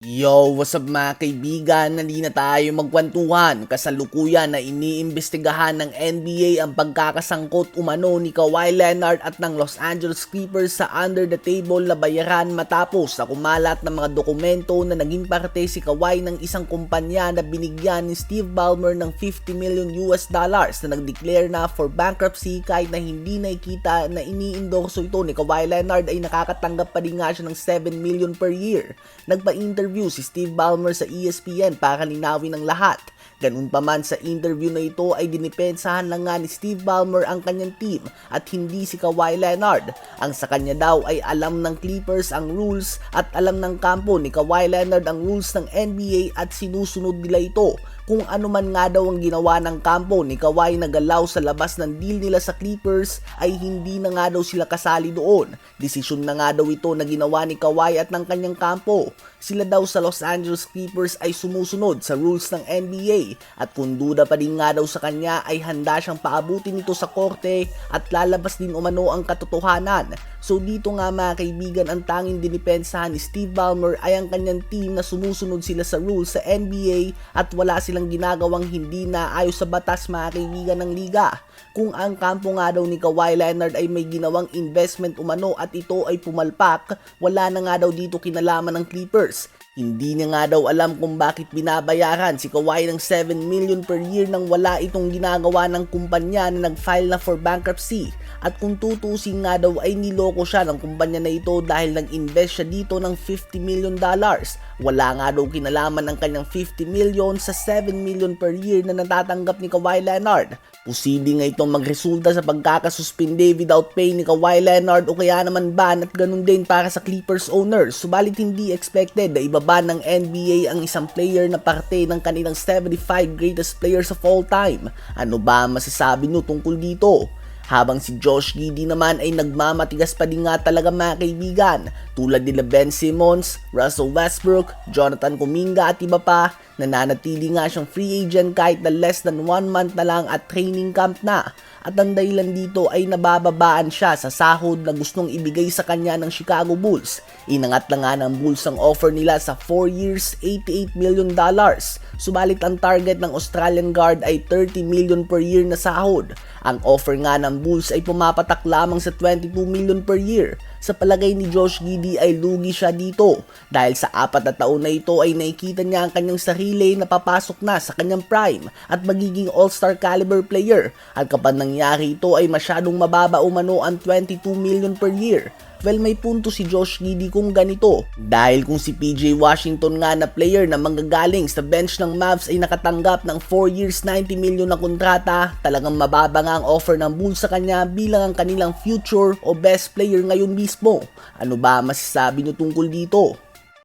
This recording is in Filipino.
Yo, what's up mga kaibigan? Nali na tayo magkwentuhan. Kasalukuyan na iniimbestigahan ng NBA ang pagkakasangkot umano ni Kawhi Leonard at ng Los Angeles Clippers sa under the table na bayaran matapos na kumalat ng mga dokumento na naging parte si Kawhi ng isang kumpanya na binigyan ni Steve Ballmer ng 50 million US dollars na nag-declare na for bankruptcy kahit na hindi nakikita na ini-endorso ito ni Kawhi Leonard ay nakakatanggap pa rin nga siya ng 7 million per year. Nagpa-interview si Steve Ballmer sa ESPN para linawin ng lahat. Ganun pa man sa interview na ito ay dinipensahan lang nga ni Steve Ballmer ang kanyang team at hindi si Kawhi Leonard. Ang sa kanya daw ay alam ng Clippers ang rules at alam ng kampo ni Kawhi Leonard ang rules ng NBA at sinusunod nila ito. Kung ano man nga daw ang ginawa ng kampo ni Kawhi na galaw sa labas ng deal nila sa Clippers ay hindi na nga daw sila kasali doon. Desisyon na nga daw ito na ginawa ni Kawhi at ng kanyang kampo. Sila daw sa Los Angeles Clippers ay sumusunod sa rules ng NBA at kung duda pa din nga daw sa kanya ay handa siyang paabutin ito sa korte at lalabas din umano ang katotohanan. So dito nga mga kaibigan ang tanging dinipensahan ni Steve Ballmer ay ang kanyang team na sumusunod sila sa rules sa NBA at wala silang ginagawang hindi na ayos sa batas mga kaibigan ng liga. Kung ang kampo nga daw ni Kawhi Leonard ay may ginawang investment umano at ito ay pumalpak, wala na nga daw dito kinalaman ng Clippers. Hindi niya nga daw alam kung bakit binabayaran si Kawhi ng 7 million per year nang wala itong ginagawa ng kumpanya na nag-file na for bankruptcy. At kung tutusin nga daw ay niloko siya ng kumpanya na ito dahil nag-invest siya dito ng 50 million dollars. Wala nga daw kinalaman ng kanyang 50 million sa 7 million per year na natatanggap ni Kawhi Leonard. Posible nga itong magresulta sa pagkakasuspinde without pay ni Kawhi Leonard o kaya naman ban at ganun din para sa Clippers owners. Subalit hindi expected na ibaba ng NBA ang isang player na parte ng kanilang 75 greatest players of all time. Ano ba masasabi nyo tungkol dito? Habang si Josh Giddy naman ay nagmamatigas pa din nga talaga mga kaibigan tulad nila Ben Simmons, Russell Westbrook, Jonathan Kuminga at iba pa nananatili nga siyang free agent kahit na less than 1 month na lang at training camp na at ang dahilan dito ay nabababaan siya sa sahod na gustong ibigay sa kanya ng Chicago Bulls. Inangat na nga ng Bulls ang offer nila sa 4 years, 88 million dollars. Subalit ang target ng Australian guard ay 30 million per year na sahod. Ang offer nga ng Bulls ay pumapatak lamang sa 22 million per year. Sa palagay ni Josh Giddy ay lugi siya dito dahil sa apat na taon na ito ay nakikita niya ang kanyang sarili na papasok na sa kanyang prime at magiging all-star caliber player at kapag nangyari ito ay masyadong mababa umano ang 22 million per year. Well, may punto si Josh Giddy kung ganito. Dahil kung si PJ Washington nga na player na manggagaling sa bench ng Mavs ay nakatanggap ng 4 years 90 million na kontrata, talagang mababa nga ang offer ng Bulls sa kanya bilang ang kanilang future o best player ngayon mismo. Ano ba masasabi nyo tungkol dito?